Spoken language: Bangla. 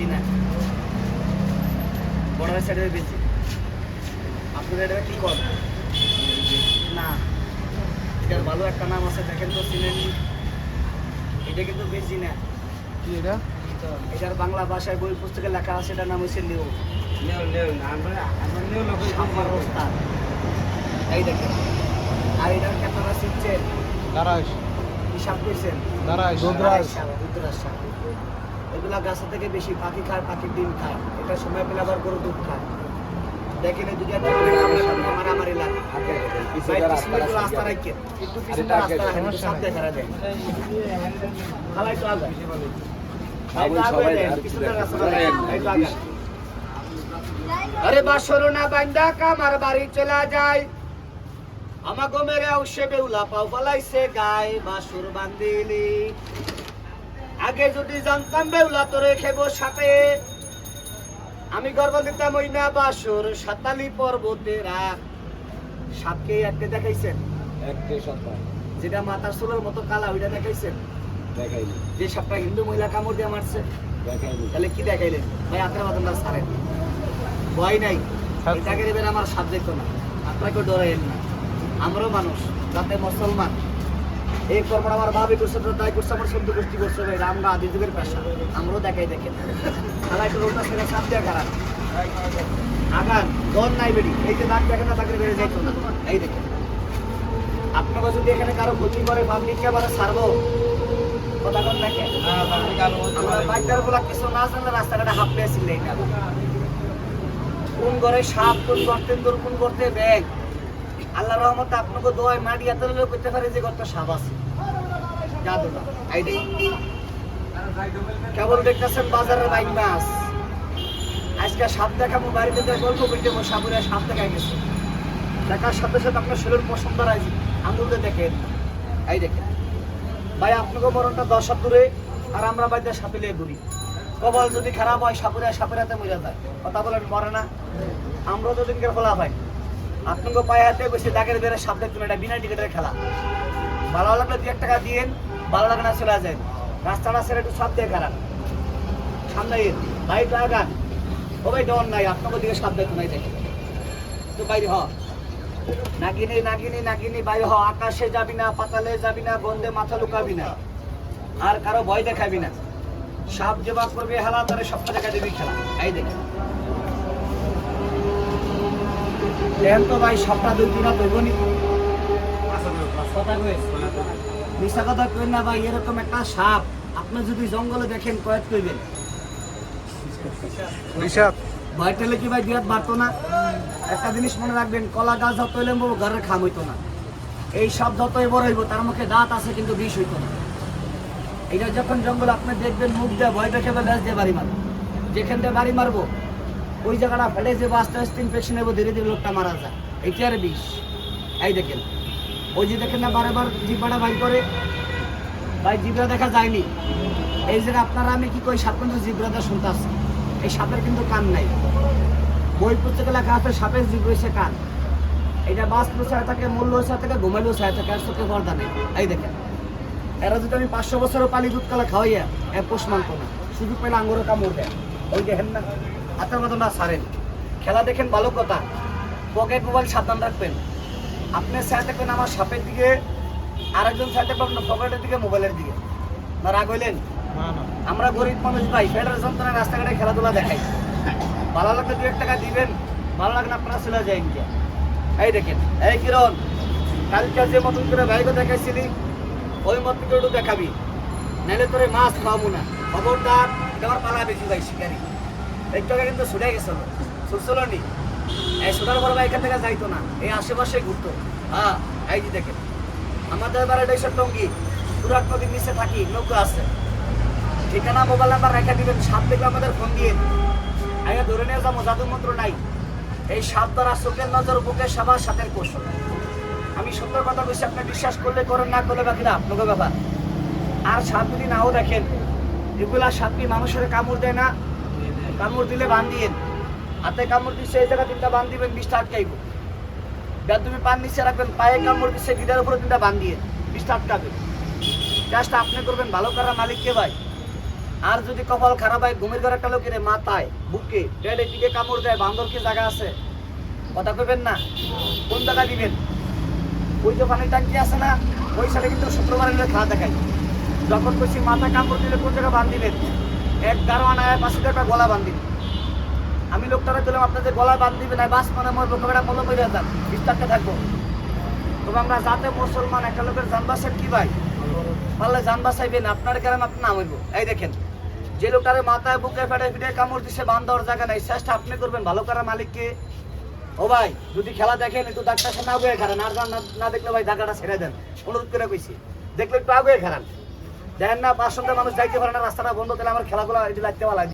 বেশি না। বর্ডারের সাইডে বেশি। আপনাদের এটা কি কর না। এটার ভালো একটা নাম আছে দেখেন তো চিনেন এটা কিন্তু বেশি না। কি এটা? এটার বাংলা ভাষায় বই পুস্তকে লেখা আছে এটার নাম হচ্ছে নেও। আমরা ওস্তাদ এই দেখেন। আর এটার ক্যামেরা শিখছেন দারাস হিসাব করছেন দারাস রুদ্রাজ। সাপ, রুদ্রাজ সাপ। এগুলা গাছা থেকে বেশি পাখি খায় পাখির ডিম খায়। এটা সময় পেলে আবার গরু দুধ খায়। দেখেন এই দুটা মারামারি লাগে। রাস্তা রাখেন। একটু রাস্তা রাখেন, দেখা। আরে বাসরো না বান্দা কামার বাড়ি চলা যায়। আমাকে মেরে অবশ্যই বেউলা পাও পালাইছে গায়ে বাসুর বান্দিলি। আগে যদি জানতাম বেউলা তোরে খেব সাথে। আমি গর্ব দিতাম ওই না বাসুর সাতালি পর্বতে রাখ সাপকে একটা দেখাইছেন? একটে সত্তা যেটা মাথার চুলের মতো কালা ওইটা দেখাইছেন? দেখাইনি। যে সাপটা হিন্দু মহিলা কামড় দিয়ে মারছে? দেখাইনি। তাহলে কি দেখাইলেন? ভাই আপনার বাদনটা ছাড়েন। ভয় নাই। এটাকে দেবেন আমার সাবজেক্ট না। আপনাকে ডরাইন না। আমরাও মানুষ যাতে মুসলমান। এই কর্মটা আমার ভাবি করছে তাই করছে আমার সন্ত গোষ্ঠী করছে ভাই? আমরা আদি যুগের পেশা। আমরাও দেখাই দেখেন খেলা একটু রোগটা সেটা সাপ দিয়ে খারাপ। আগান দন নাই বেরি এই যে নাক দেখেন না তাকে বেড়ে যাইতো না। এই দেখেন আপনাকে যদি এখানে কারও ক্ষতি করে পাবলিককে আবার ছাড়বো? কথা কন আমরা বাইকদারগুলা কিছু না জানলে রাস্তাঘাটে হাফ পেয়েছিল কোন ঘরে সাপ কোন গর্তে দূর কোন গর্তে ব্যাগ? আল্লাহ রহমতে আপনাকে দোয়ায় মাটি এত করতে পারে যে গর্ত সাপ আছে। কেবল দেখতেছেন বাজারের বাইক মাছ। আজকে সাপ দেখাবো বাড়িতে গল্প করতে সাপুরে সাপ দেখাই গেছে। দেখার সাথে সাথে আপনার শরীর পছন্দ রাখি আঙুলে দেখেন। এই দেখেন। ভাই, আপনাকে মরণটা দশ হাত দূরে, আর আমরা বাইতে সাপিলে ঘুরি কবল যদি খারাপ হয়, সাপুরে সাপুরে হাতে মরে যায়। কথা বলেন, মরে না। আমরা দিনকে খোলা ভাই। আপনাকে পায়ে হাতে বসে দাগের বেড়ে সাপ দেখতেন এটা বিনা টিকিটের খেলা। ভালো লাগলে দু এক টাকা দিয়েন, ভালো লাগে না চলে যায় রাস্তাটা ছেড়ে একটু সাপ দিয়ে খারাপ। সামনে ভাই তো আগান ও ভাই ডর নাই দিকে সাপ দেখুন নাই দেখে তো বাইরে হ। নাগিনি নাগিনি নাগিনি, বাইরে হ। আকাশে যাবি না, পাতালে যাবি না গন্ধে মাথা লুকাবি না। আর কারও ভয় দেখাবি না। সাপ জবাব করবে, হেলা তারে সপ্তাহ দেখা দিবি খেলা। এই দেখে দেন তো ভাই সপ্তাহ দুই দিনা মিশা কথা কই না ভাই এরকম একটা সাপ। আপনি যদি জঙ্গলে দেখেন কয়েক কইবেন। কি ভাই বিরাট বাড়তো না? একটা জিনিস মনে রাখবেন কলা গাছ যত লেম্বু ঘরের খাম হইতো না। এই সব যতই বড় হইব তার মুখে দাঁত আছে কিন্তু বিষ হইতো না। এটা যখন জঙ্গল আপনি দেখবেন মুখ দিয়ে ভয় দেখে বা গাছ দিয়ে বাড়ি মারবো। যেখান দিয়ে বাড়ি মারবো ওই জায়গাটা ফেলে যাব আস্তে আস্তে ইনফেকশন হব ধীরে ধীরে লোকটা মারা যায়। এইটা আর বিষ। এই দেখেন। ওই যে দেখেন না, বারে বার জিব্বাটা ভাই করে। ভাই জিব্রা দেখা যায়নি। এই যে আপনারা, আমি কি কই, সাপ কিন্তু জিব্রাটা শুনতে আসছি এই সাপের কিন্তু কান নাই। বই পুস্তকে লেখা আছে, সাপের জীব রয়েছে কান। এটা বাঁচলো ছায়া থাকে মূল্য ছায়া থাকে ঘুমাইলেও ছায়া থাকে আর চোখে পর্দা নেই। এই দেখেন। এরা যদি আমি পাঁচশো বছরও পালি দুধ কালা খাওয়াইয়া, এ পোষ মানতো না। সুযোগ পেলে আঙুরও কামড় দেয়। ওই দেখেন না। হাতের মতো না সারেন। খেলা দেখেন ভালো কথা। পকেট মোবাইল সাবধান রাখবেন। আপনি স্যার দেখবেন আমার সাপের দিকে আরেকজন থাকবেন আপনার পকেটের দিকে মোবাইলের দিকে। না রাগ হইলেন? না না। আমরা গরিব মানুষ ভাই পেটের যন্ত্রণা রাস্তাঘাটে খেলাধুলা দেখাই ভালো লাগলে দু এক টাকা দিবেন ভালো লাগলে আপনারা চলে যায় ইন্ডিয়া এই দেখেন এই কিরণ কালকে যে মতন করে ভাইকে দেখাইছিলি ওই মতন করে দেখাবি। নাহলে তোরে মাছ পাবো না। খবরদার দেওয়ার পালা বেশি ভাই শিকারি। এই টাকা কিন্তু ছুটে গেছিল। ছুটছিল নি? এই ছুটার বড় ভাই এখান থেকে যাইতো না, এই আশেপাশে ঘুরতো। হ্যাঁ এই যে দেখেন, আমাদের বাড়িটা এসব টঙ্গি তুরাট নদীর নিচে থাকি, নৌকা আছে। ঠিকানা মোবাইল নাম্বার রেখে দিবেন, সাপ দেখলে আমাদের ফোন দিয়ে আগে ধরে নিয়ে যাব জাদু মন্ত্র নাই। এই সাপ দ্বারা চোখের নজর, বুকের সাবার সাথের কৌশল। আমি সুন্দর কথা বলছি আপনি বিশ্বাস করলে করেন, না করলে বাকিরা আপনাকে ব্যাপার। আর সাপ যদি নাও দেখেন, এগুলা সাপ কি মানুষের কামড় দেয় না? কামড় দিলে বান দিয়েন হাতে কামড় দিচ্ছে এই জায়গা তিনটা বান দিবেন বিষটা আটকাইব। যার তুমি পান নিচে রাখবেন, পায়ে কামড় দিচ্ছে গিটার উপরে তিনটা বান দিয়ে বিষটা আটকাবে জাস্ট আপনি করবেন, ভালো করার মালিক কে ভাই? আর যদি কপাল খারাপ হয়, ঘুমের ঘরে একটা লোকের মাথায়, বুকে পেটে টিকে কামড় দেয়, বান্দর কি জায়গা আছে? কথা কইবেন না? কোন জায়গা দিবেন? ওই যে পানির ট্যাঙ্কি আছে না, ওই সাথে কিন্তু শুক্রবার খাওয়া দেখায় যখন কইছি মাথা কামড় দিলে কোন জায়গা বান দিবেন? এক গারোয়ান আয় পাশে একটা গলা বান দিবেন আমি লোকটারা দিলাম আপনাদের গলা বান দিবে না বাস মানে মরবো কবেটা মলো করে যান বিস্তারটা থাকব তবে আমরা যাতে মুসলমান, একটা লোকের জান বাঁচান কি ভাই? পারলে জান বাঁচাইবেন, আপনার কারণ আপনি নাম হইব। এই দেখেন, যে লোকটারে মাথায় বুকে ফেটে ফিটে কামড় দিছে বান জায়গা নাই। চেষ্টা আপনি করবেন, ভালো করার মালিককে। ও ভাই, যদি খেলা দেখেন, একটু ডাক্তার সামনে আগুয়ে খারান আর না না দেখলে ভাই ডাকাটা ছেড়ে দেন। অনুরোধ করে কইছি, দেখলে একটু আগুয়ে খারান দেখেন না, পাঁচ সন্ধ্যা মানুষ যাইতে পারে না, রাস্তাটা বন্ধ, তাহলে আমার খেলাগুলো এটি লাগতে লাগে